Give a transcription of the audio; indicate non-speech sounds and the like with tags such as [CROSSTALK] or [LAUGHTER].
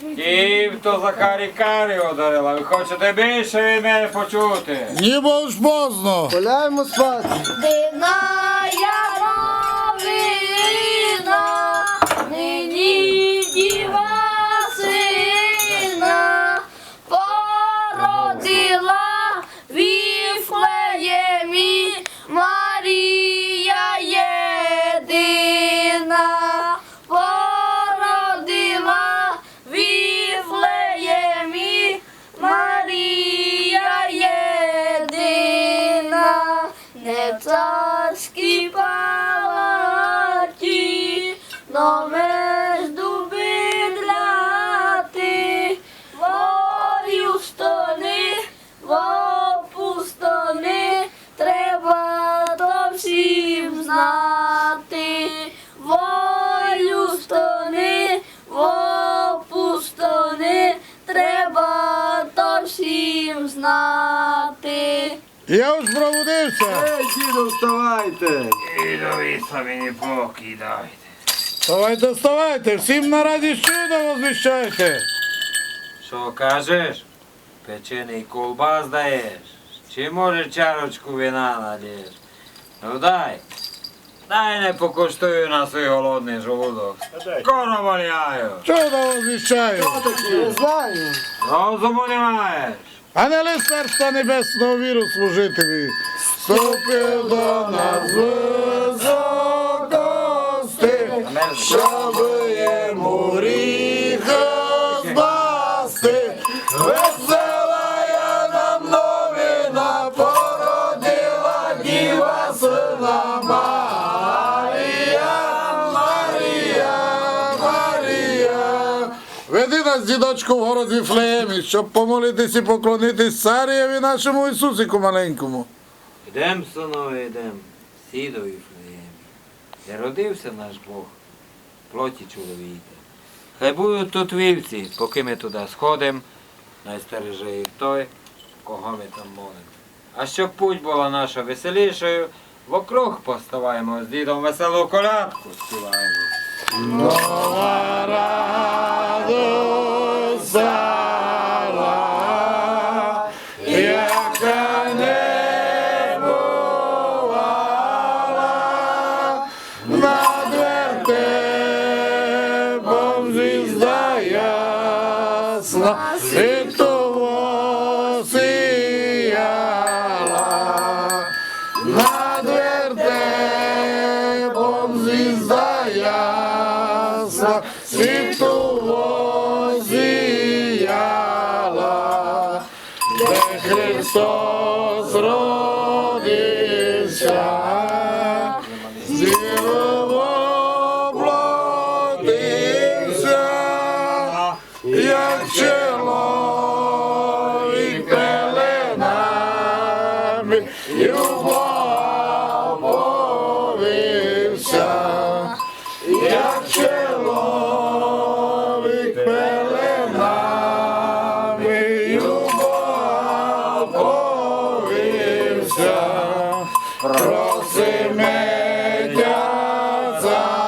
Тім, то за карі одарила, ви хочете більше від мене почути. Ні, бо ж поздно. Гуляємо спати. Дивна всім знати, волю стони, во пустони, треба то всім знати. Я уж пробудився. Ей, діду, вставайте. І ви самі не покидайте. Давайте вставайте, всім на раді щиро возвіщайте. Що кажеш? Печений колбас даєш? Чи може чарочку вина налєш? Ну дай. Дай не покуштую на свій голодний желудок. Скоро воняю. Чудо возвіщаю. Не знаю. Розуму не маєш. А не лист царства небесного віру служителі. Ступив до нас високости, щоб йому гріха [LAUGHS] збасти. Весела Веди нас, дідочку, в город Віфлеємі, щоб помолитись і поклонитись цареві нашому Ісусику маленькому. Ідем, синове, ідем, всі до Віфлеємі, де родився наш Бог, плоті чоловіка. Хай будуть тут вівці, поки ми туди сходимо, найстереже їх той, кого ми там молимо. А щоб путь була наша веселішою, вокруг поставаємо з дідом веселу колядку, співаємо. Нова світово сіяла. Над вертепом звізда ясна, світло зіяла, де Христос родився, пеленами, і в Бога як чоловік пеленами, Бога просиметя царю,